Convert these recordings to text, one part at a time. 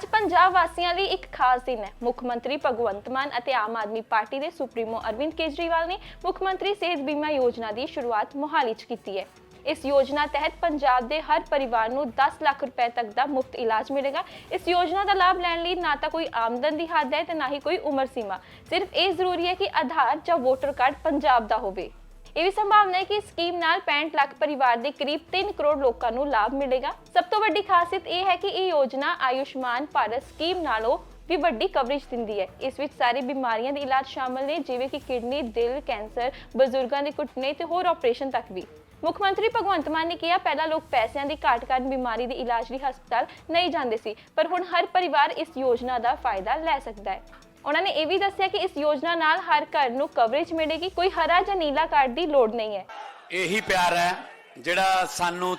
ਅੱਜ ਪੰਜਾਬ ਵਾਸੀਆਂ ਲਈ ਇੱਕ ਖਾਸ ਦਿਨ ਹੈ। ਮੁੱਖ ਮੰਤਰੀ ਭਗਵੰਤ ਮਾਨ ਅਤੇ ਆਮ ਆਦਮੀ ਪਾਰਟੀ ਦੇ ਸੁਪਰੀਮੋ ਅਰਵਿੰਦ ਕੇਜਰੀਵਾਲ ਨੇ ਮੁੱਖ ਮੰਤਰੀ ਸਿਹਤ ਬੀਮਾ ਯੋਜਨਾ ਦੀ ਸ਼ੁਰੂਆਤ ਮੋਹਾਲੀ 'ਚ ਕੀਤੀ ਹੈ। ਇਸ ਯੋਜਨਾ ਤਹਿਤ ਪੰਜਾਬ ਦੇ ਹਰ ਪਰਿਵਾਰ ਨੂੰ 10 ਲੱਖ ਰੁਪਏ ਤੱਕ ਦਾ ਮੁਫਤ ਇਲਾਜ ਮਿਲੇਗਾ। ਇਸ ਯੋਜਨਾ ਦਾ ਲਾਭ ਲੈਣ ਲਈ ਨਾ ਤਾਂ ਕੋਈ ਆਮਦਨ ਦੀ ਹੱਦ ਹੈ ਤੇ ਨਾ ਹੀ ਕੋਈ ਉਮਰ ਸੀਮਾ। ਸਿਰਫ ਇਹ ਜ਼ਰੂਰੀ ਹੈ ਕਿ ਆਧਾਰ ਜਾਂ ਵੋਟਰ ਕਾਰਡ ਪੰਜਾਬ ਦਾ ਹੋਵੇ। ਇਹ ਵੀ ਸੰਭਾਵਨਾ ਹੈ ਕਿ ਇਸ ਸਕੀਮ ਨਾਲ 65 ਲੱਖ ਪਰਿਵਾਰ ਦੇ ਕਰੀਬ 3 ਕਰੋੜ ਲੋਕਾਂ ਨੂੰ ਲਾਭ ਮਿਲੇਗਾ। ਸਭ ਤੋਂ ਵੱਡੀ ਖਾਸੀਅਤ ਇਹ ਹੈ ਕਿ ਇਹ ਯੋਜਨਾ ਆਯੁਸ਼ਮਾਨ ਭਾਰਤ ਸਕੀਮ ਨਾਲੋਂ ਵੀ ਵੱਡੀ ਕਵਰੇਜ ਦਿੰਦੀ ਹੈ। ਇਸ ਵਿੱਚ ਸਾਰੀ ਬਿਮਾਰੀਆਂ ਦੇ ਇਲਾਜ ਸ਼ਾਮਲ ਨੇ, ਜਿਵੇਂ ਕਿ ਕਿਡਨੀ, ਦਿਲ, ਕੈਂਸਰ, ਬਜ਼ੁਰਗਾਂ ਦੇ ਘੁਟਨੇ ਤੇ ਹੋਰ ਆਪਰੇਸ਼ਨ ਤੱਕ ਵੀ। ਮੁੱਖ ਮੰਤਰੀ ਭਗਵੰਤ ਮਾਨ ਨੇ ਕਿਹਾ, ਪਹਿਲਾਂ ਲੋਕ ਪੈਸਿਆਂ ਦੀ ਘਾਟ ਕਾਰਨ ਬਿਮਾਰੀ ਦੇ ਇਲਾਜ ਲਈ ਹਸਪਤਾਲ ਨਹੀਂ ਜਾਂਦੇ ਸੀ, ਪਰ ਹੁਣ ਹਰ ਪਰਿਵਾਰ ਇਸ ਯੋਜਨਾ ਦਾ ਫਾਇਦਾ ਲੈ ਸਕਦਾ ਹੈ। ਉਹਨਾਂ ਨੇ ਇਹ ਵੀ ਦੱਸਿਆ ਕਿ ਇਸ ਯੋਜਨਾ ਨਾਲ ਹਰ ਘਰ ਨੂੰ ਕਵਰੇਜ ਮਿਲੇਗੀ, ਕੋਈ ਹਰਾ ਜਾਂ ਨੀਲਾ ਕਾਰਡ ਦੀ ਲੋੜ ਨਹੀਂ ਹੈ। ਇਹੀ ਪਿਆਰ ਹੈ ਜਿਹੜਾ ਸਾਨੂੰ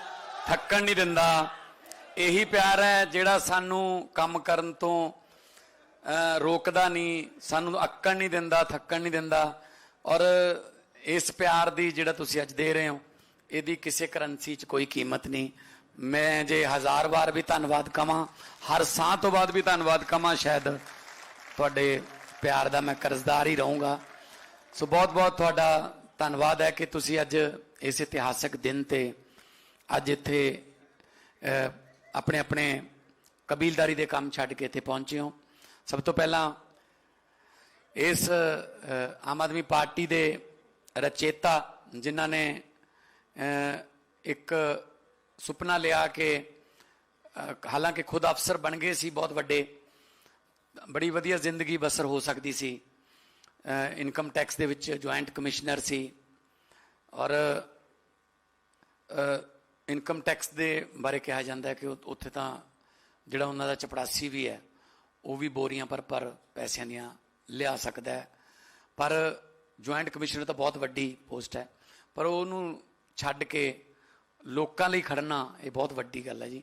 ਥੱਕਣ ਨਹੀਂ ਦਿੰਦਾ। ਇਹੀ ਪਿਆਰ ਹੈ ਜਿਹੜਾ ਸਾਨੂੰ ਕੰਮ ਕਰਨ ਤੋਂ ਰੋਕਦਾ ਨਹੀਂ, ਸਾਨੂੰ ਅੱਕਣ ਨਹੀਂ ਦਿੰਦਾ, ਥੱਕਣ ਨਹੀਂ ਦਿੰਦਾ। ਔਰ ਇਸ ਪਿਆਰ ਦੀ ਜਿਹੜਾ ਤੁਸੀਂ ਅੱਜ ਦੇ ਰਹੇ ਹੋ, ਇਹਦੀ ਕਿਸੇ ਕਰੰਸੀ 'ਚ ਕੋਈ ਕੀਮਤ ਨਹੀਂ। ਮੈਂ ਜੇ ਹਜ਼ਾਰ ਵਾਰ ਵੀ ਧੰਨਵਾਦ ਕਵਾਂ, ਹਰ ਸਾਹ ਤੋਂ ਬਾਅਦ ਵੀ ਧੰਨਵਾਦ ਕਵਾਂ, ਸ਼ਾਇਦ ਤੁਹਾਡੇ ਪਿਆਰ ਦਾ ਮੈਂ ਕਰਜ਼ਦਾਰ ਹੀ ਰਹੂੰਗਾ। ਸੋ ਬਹੁਤ ਬਹੁਤ ਤੁਹਾਡਾ ਧੰਨਵਾਦ ਹੈ ਕਿ ਤੁਸੀਂ ਅੱਜ ਇਸ ਇਤਿਹਾਸਕ ਦਿਨ ਤੇ ਅੱਜ ਇੱਥੇ ਆਪਣੇ ਆਪਣੇ ਕਬੀਲਦਾਰੀ ਦੇ ਕੰਮ ਛੱਡ ਕੇ ਇੱਥੇ ਪਹੁੰਚੇ ਹੋ। ਸਭ ਤੋਂ ਪਹਿਲਾਂ ਇਸ ਆਮ ਆਦਮੀ ਪਾਰਟੀ ਦੇ ਰਚੇਤਾ ਜਿਨ੍ਹਾਂ ਨੇ ਇੱਕ ਸੁਪਨਾ ਲਿਆ ਕਿ ਹਾਲਾਂਕਿ ਖੁਦ ਅਫਸਰ ਬਣ ਗਏ ਸੀ ਬਹੁਤ ਵੱਡੇ ਬੜੀ ਵਧੀਆ ਜ਼ਿੰਦਗੀ ਬਸਰ ਹੋ ਸਕਦੀ ਸੀ। ਇਨਕਮ ਟੈਕਸ ਦੇ ਵਿੱਚ ਜੁਆਇੰਟ ਕਮਿਸ਼ਨਰ ਸੀ ਔਰ ਇਨਕਮ ਟੈਕਸ ਦੇ ਬਾਰੇ ਕਿਹਾ ਜਾਂਦਾ ਹੈ ਕਿ ਉੱਥੇ ਤਾਂ ਜਿਹੜਾ ਉਹਨਾਂ ਦਾ ਚਪੜਾਸੀ ਵੀ ਹੈ, ਉਹ ਵੀ ਬੋਰੀਆਂ ਪਰ ਪਰ ਪੈਸਿਆਂ ਦੀਆਂ ਲਿਆ ਸਕਦਾ ਹੈ। ਪਰ ਜੁਆਇੰਟ ਕਮਿਸ਼ਨਰ ਤਾਂ ਬਹੁਤ ਵੱਡੀ ਪੋਸਟ ਹੈ, ਪਰ ਉਹਨੂੰ ਛੱਡ ਕੇ ਲੋਕਾਂ ਲਈ ਖੜਨਾ ਇਹ ਬਹੁਤ ਵੱਡੀ ਗੱਲ ਹੈ ਜੀ।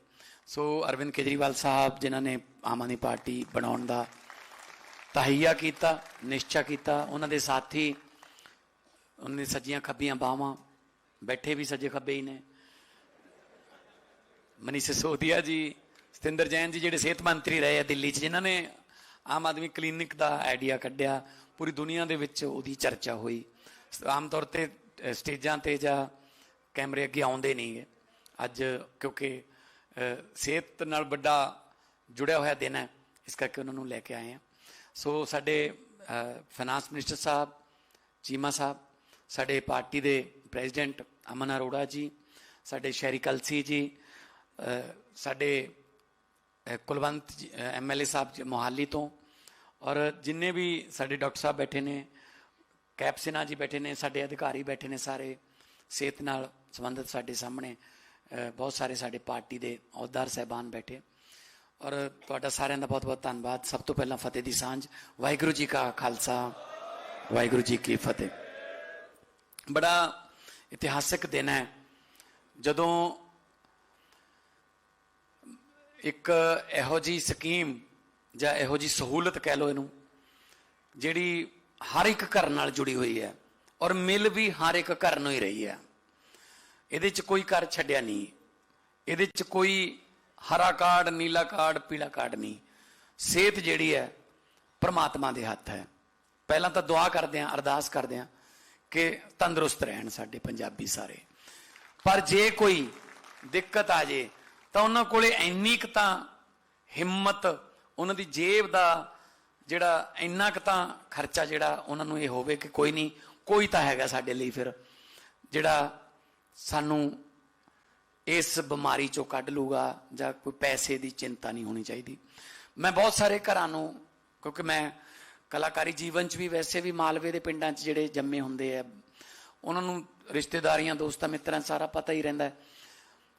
ਸੋ ਅਰਵਿੰਦ ਕੇਜਰੀਵਾਲ ਸਾਹਿਬ, ਜਿਨ੍ਹਾਂ ਨੇ ਆਮ ਆਦਮੀ ਪਾਰਟੀ ਬਣਾਉਣ ਦਾ ਤਹਈਆ ਕੀਤਾ, ਨਿਸ਼ਚਾ ਕੀਤਾ, ਉਹਨਾਂ ਦੇ ਸਾਥੀ, ਉਹਨਾਂ ਦੀ ਸੱਜੀਆਂ ਖੱਬੀਆਂ ਬਾਹਾਂ ਬੈਠੇ ਵੀ ਸੱਜੇ ਖੱਬੇ ਹੀ ਨੇ। ਮਨੀਸ਼ ਸਿਸੋਦੀਆ ਜੀ, ਸਤਿੰਦਰ ਜੈਨ ਜੀ, ਜਿਹੜੇ ਸਿਹਤ ਮੰਤਰੀ ਰਹੇ ਆ ਦਿੱਲੀ 'ਚ, ਜਿਨ੍ਹਾਂ ਨੇ ਆਮ ਆਦਮੀ ਕਲੀਨਿਕ ਦਾ ਆਈਡੀਆ ਕੱਢਿਆ, ਪੂਰੀ ਦੁਨੀਆ ਦੇ ਵਿੱਚ ਉਹਦੀ ਚਰਚਾ ਹੋਈ। ਆਮ ਤੌਰ ਤੇ ਸਟੇਜਾਂ ਤੇ ਜਾਂ ਕੈਮਰੇ ਅੱਗੇ ਆਉਂਦੇ ਨਹੀਂਗੇ ਅੱਜ ਕਿਉਂਕਿ ਸਿਹਤ ਨਾਲ ਵੱਡਾ ਜੁੜਿਆ ਹੋਇਆ ਦਿਨ ਹੈ। ਇਸ ਕਰਕੇ ਉਹਨਾਂ ਨੂੰ ਲੈ ਕੇ ਆਏ ਆ ਸੋ ਸਾਡੇ ਫਾਈਨਾਂਸ ਮਿਨਿਸਟਰ ਸਾਹਿਬ ਚੀਮਾ ਸਾਹਿਬ ਸਾਡੇ ਪਾਰਟੀ ਦੇ ਪ੍ਰੈਜ਼ੀਡੈਂਟ ਅਮਨ ਅਰੋੜਾ ਜੀ ਸਾਡੇ ਸ਼ਹਿਰੀ ਕਲਸੀ ਜੀ ਅ, ਸਾਡੇ ਅ, ਕੁਲਵੰਤ ਐਮਐਲਏ ਸਾਹਿਬ ਮੋਹਾਲੀ ਤੋਂ ਔਰ ਜਿੰਨੇ ਵੀ ਸਾਡੇ ਡਾਕਟਰ ਸਾਹਿਬ ਬੈਠੇ ਨੇ ਕੈਪਸਿਨਾ ਜੀ ਬੈਠੇ ਨੇ ਸਾਡੇ ਅਧਿਕਾਰੀ ਬੈਠੇ ਨੇ ਸਾਰੇ ਸਿਹਤ ਨਾਲ ਸੰਬੰਧਿਤ ਸਾਡੇ ਸਾਹਮਣੇ। ਬਹੁਤ ਸਾਰੇ ਸਾਡੇ ਪਾਰਟੀ ਦੇ ਅਹੁਦੇਦਾਰ ਸਹਿਬਾਨ ਬੈਠੇ। ਔਰ ਤੁਹਾਡਾ ਸਾਰਿਆਂ ਦਾ ਬਹੁਤ ਬਹੁਤ ਧੰਨਵਾਦ। ਸਭ ਤੋਂ ਪਹਿਲਾਂ ਫਤਿਹ ਦੀ ਸਾਂਝ। ਵਾਹਿਗੁਰੂ ਜੀ ਕਾ ਖਾਲਸਾ। ਵਾਹਿਗੁਰੂ ਜੀ ਕੀ ਫਤਿਹ। ਬੜਾ ਇਤਿਹਾਸਕ ਦਿਨ ਹੈ। ਜਦੋਂ ਇੱਕ ਇਹੋ ਜੀ ਸਕੀਮ ਜਾਂ ਇਹੋ ਜੀ ਸਹੂਲਤ ਕਹਿ ਲਓ ਇਹਨੂੰ, ਜਿਹੜੀ ਹਰ ਇੱਕ ਘਰ ਨਾਲ ਜੁੜੀ ਹੋਈ ਹੈ ਔਰ ਮਿਲ ਵੀ ਹਰ ਇੱਕ ਘਰ ਨੂੰ ਹੀ ਰਹੀ ਹੈ। ਇਹਦੇ 'ਚ ਕੋਈ ਘਰ ਛੱਡਿਆ ਨਹੀਂ। ਇਹਦੇ 'ਚ ਕੋਈ ਹਰਾ ਕਾਰਡ, ਨੀਲਾ ਕਾਰਡ, ਪੀਲਾ ਕਾਰਡ ਨਹੀਂ। ਸਿਹਤ ਜਿਹੜੀ ਹੈ, ਪ੍ਰਮਾਤਮਾ ਦੇ ਹੱਥ ਹੈ। ਪਹਿਲਾਂ ਤਾਂ ਦੁਆ ਕਰਦੇ ਆਂ ਅਰਦਾਸ ਕਰਦੇ ਆਂ ਕਿ ਤੰਦਰੁਸਤ ਰਹਿਣ ਸਾਡੇ ਪੰਜਾਬੀ ਸਾਰੇ। ਪਰ ਜੇ ਕੋਈ ਦਿੱਕਤ ਆ ਜੇ, ਤਾਂ ਉਹਨਾਂ ਕੋਲੇ ਇੰਨੀ ਕੁ ਤਾਂ ਹਿੰਮਤ, ਉਹਨਾਂ ਦੀ ਜੇਬ ਦਾ ਜਿਹੜਾ ਇੰਨਾ ਕੁ ਤਾਂ ਖਰਚਾ ਜਿਹੜਾ ਉਹਨਾਂ ਨੂੰ ਇਹ ਹੋਵੇ ਕਿ ਕੋਈ ਨਹੀਂ, ਕੋਈ ਤਾਂ ਹੈਗਾ ਸਾਡੇ ਲਈ ਫਿਰ ਜਿਹੜਾ ਸਾਨੂੰ ਇਸ ਬਿਮਾਰੀ ਚੋਂ ਕੱਢ ਲੂਗਾ ਜਾਂ ਕੋਈ ਪੈਸੇ ਦੀ ਚਿੰਤਾ ਨਹੀਂ ਹੋਣੀ ਚਾਹੀਦੀ। ਮੈਂ ਬਹੁਤ ਸਾਰੇ ਘਰਾਂ ਨੂੰ, ਕਿਉਂਕਿ ਮੈਂ ਕਲਾਕਾਰੀ ਜੀਵਨ 'ਚ ਵੀ ਵੈਸੇ ਵੀ ਮਾਲਵੇ ਦੇ ਪਿੰਡਾਂ 'ਚ ਜਿਹੜੇ ਜੰਮੇ ਹੁੰਦੇ ਆ, ਉਹਨਾਂ ਨੂੰ ਰਿਸ਼ਤੇਦਾਰੀਆਂ, ਦੋਸਤਾਂ, ਮਿੱਤਰਾਂ ਸਾਰਾ ਪਤਾ ਹੀ ਰਹਿੰਦਾ।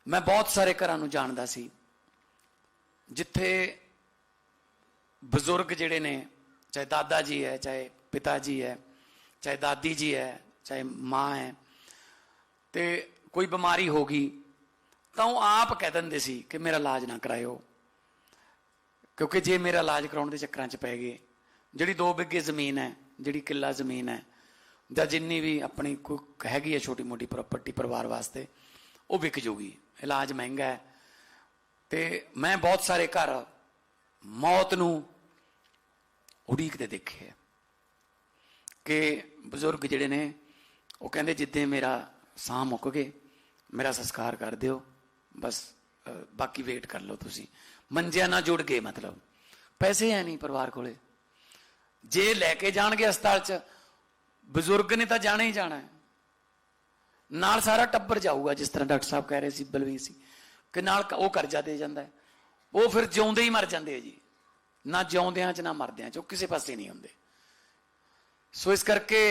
ਮੈਂ ਬਹੁਤ ਸਾਰੇ ਘਰਾਂ ਨੂੰ ਜਾਣਦਾ ਸੀ। ਜਿੱਥੇ ਬਜ਼ੁਰਗ ਜਿਹੜੇ ਨੇ, ਚਾਹੇ ਦਾਦਾ ਜੀ ਹੈ, ਚਾਹੇ ਪਿਤਾ ਜੀ ਹੈ, ਚਾਹੇ ਦਾਦੀ ਜੀ ਹੈ, ਚਾਹੇ ਮਾਂ ਹੈ ਤੇ ਕੋਈ ਬਿਮਾਰੀ ਹੋ ਗਈ, ਤਾਂ ਉਹ ਆਪ ਕਹਿ ਦਿੰਦੇ ਸੀ ਕਿ ਮੇਰਾ ਇਲਾਜ ਨਾ ਕਰਾਇਓ। ਕਿਉਂਕਿ ਜੇ ਮੇਰਾ ਇਲਾਜ ਕਰਾਉਣ ਦੇ ਚੱਕਰਾਂ 'ਚ ਪੈ ਗਏ, ਜਿਹੜੀ 2 ਬਿੱਗੇ ਜ਼ਮੀਨ ਹੈ, ਜਿਹੜੀ ਕਿੱਲਾ ਜ਼ਮੀਨ ਹੈ, ਜਾਂ ਜਿੰਨੀ ਵੀ ਆਪਣੀ ਕੋਈ ਹੈਗੀ ਹੈ ਛੋਟੀ ਮੋਟੀ ਪ੍ਰਾਪਰਟੀ ਪਰਿਵਾਰ ਵਾਸਤੇ, ਉਹ ਵਿਕ ਜੂਗੀ। ਇਲਾਜ ਮਹਿੰਗਾ ਹੈ। ਤੇ ਮੈਂ ਬਹੁਤ ਸਾਰੇ ਘਰ ਮੌਤ ਨੂੰ ਉਡੀਕਦੇ ਦੇਖੇ ਕਿ ਬਜ਼ੁਰਗ ਜਿਹੜੇ ਨੇ, ਉਹ ਕਹਿੰਦੇ ਜਿੱਦੇ ਮੇਰਾ ਸਾਹ ਮੁੱਕ ਗਏ, ਮੇਰਾ ਸੰਸਕਾਰ ਕਰ ਦਿਓ, ਬਸ ਬਾਕੀ ਵੇਟ ਕਰ ਲਓ ਤੁਸੀਂ। ਮੰਜਿਆਂ ਨਾਲ ਜੁੜ ਗਏ ਮਤਲਬ। ਪੈਸੇ ਹੈ ਨਹੀਂ ਪਰਿਵਾਰ ਕੋਲੇ। ਜੇ ਲੈ ਕੇ ਜਾਣਗੇ ਹਸਪਤਾਲ 'ਚ, ਬਜ਼ੁਰਗ ਨੇ ਤਾਂ ਜਾਣਾ ਹੀ ਜਾਣਾ ਹੈ। ਨਾਲ ਸਾਰਾ ਟੱਬਰ ਜਾਊਗਾ, ਜਿਸ ਤਰ੍ਹਾਂ ਡਾਕਟਰ ਸਾਹਿਬ ਕਹਿ ਰਹੇ ਸੀ, ਬਲਵੀਰ ਸੀ ਕਿ ਨਾਲ ਉਹ ਕਰਜ਼ਾ ਦੇ ਜਾਂਦਾ ਹੈ। ਉਹ ਫਿਰ ਜਿਉਂਦੇ ਹੀ ਮਰ ਜਾਂਦੇ ਆ ਜੀ। ਨਾ ਜਿਉਂਦਿਆਂ 'ਚ, ਨਾ ਮਰਦਿਆਂ 'ਚ, ਉਹ ਕਿਸੇ ਪਾਸੇ ਨਹੀਂ ਹੁੰਦੇ। ਸੋ ਇਸ ਕਰਕੇ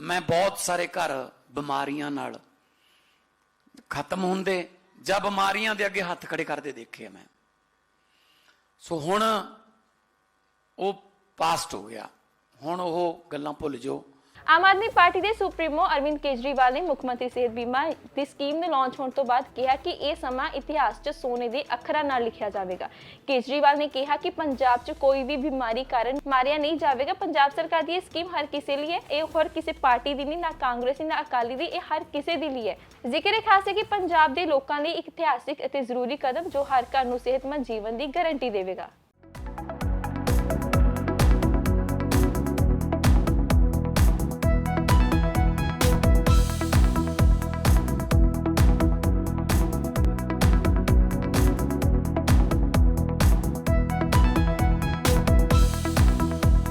ਮੈਂ ਬਹੁਤ ਸਾਰੇ ਘਰ ਬਿਮਾਰੀਆਂ ਨਾਲ ਖਤਮ ਹੁੰਦੇ ਜਾਂ ਬਿਮਾਰੀਆਂ ਦੇ ਅੱਗੇ ਹੱਥ ਖੜੇ ਕਰਦੇ ਦੇਖੇ ਆ ਮੈਂ। ਸੋ ਹੁਣ ਉਹ ਪਾਸਟ ਹੋ ਗਿਆ। ਹੁਣ ਉਹ ਗੱਲਾਂ ਭੁੱਲ ਜਾਓ। ਆਮ ਆਦਮੀ ਪਾਰਟੀ ਦੇ ਸੁਪਰੀਮੋ ਅਰਵਿੰਦ ਕੇਜਰੀਵਾਲ ਨੇ ਮੁੱਖ ਮੰਤਰੀ ਸਿਹਤ ਬੀਮਾ ਦੀ ਸਕੀਮ ਦੇ ਲਾਂਚ ਹੋਣ ਤੋਂ ਬਾਅਦ ਕਿਹਾ ਕਿ ਇਹ ਸਮਾਂ ਇਤਿਹਾਸ 'ਚ ਸੋਨੇ ਦੇ ਅੱਖਰਾਂ ਨਾਲ ਲਿਖਿਆ ਜਾਵੇਗਾ। ਕੇਜਰੀਵਾਲ ਨੇ ਕਿਹਾ ਕਿ ਪੰਜਾਬ 'ਚ ਕੋਈ ਵੀ ਬਿਮਾਰੀ ਕਾਰਨ ਮਾਰਿਆ ਨਹੀਂ ਜਾਵੇਗਾ। ਪੰਜਾਬ ਸਰਕਾਰ ਦੀ ਇਹ ਸਕੀਮ ਹਰ ਕਿਸੇ ਲਈ ਹੈ। ਇਹ ਹੋਰ ਕਿਸੇ ਪਾਰਟੀ ਦੀ ਨਹੀਂ, ਨਾ ਕਾਂਗਰਸੀ, ਨਾ ਅਕਾਲੀ ਦੀ। ਇਹ ਹਰ ਕਿਸੇ ਦੇ ਲਈ ਹੈ। ਜ਼ਿਕਰ ਇਹ ਖਾਸ ਹੈ ਕਿ ਪੰਜਾਬ ਦੇ ਲੋਕਾਂ ਲਈ ਇੱਕ ਇਤਿਹਾਸਿਕ ਅਤੇ ਜ਼ਰੂਰੀ ਕਦਮ ਜੋ ਹਰ ਘਰ ਨੂੰ ਸਿਹਤਮੰਦ ਜੀਵਨ ਦੀ ਗਾਰੰਟੀ ਦੇਵੇਗਾ।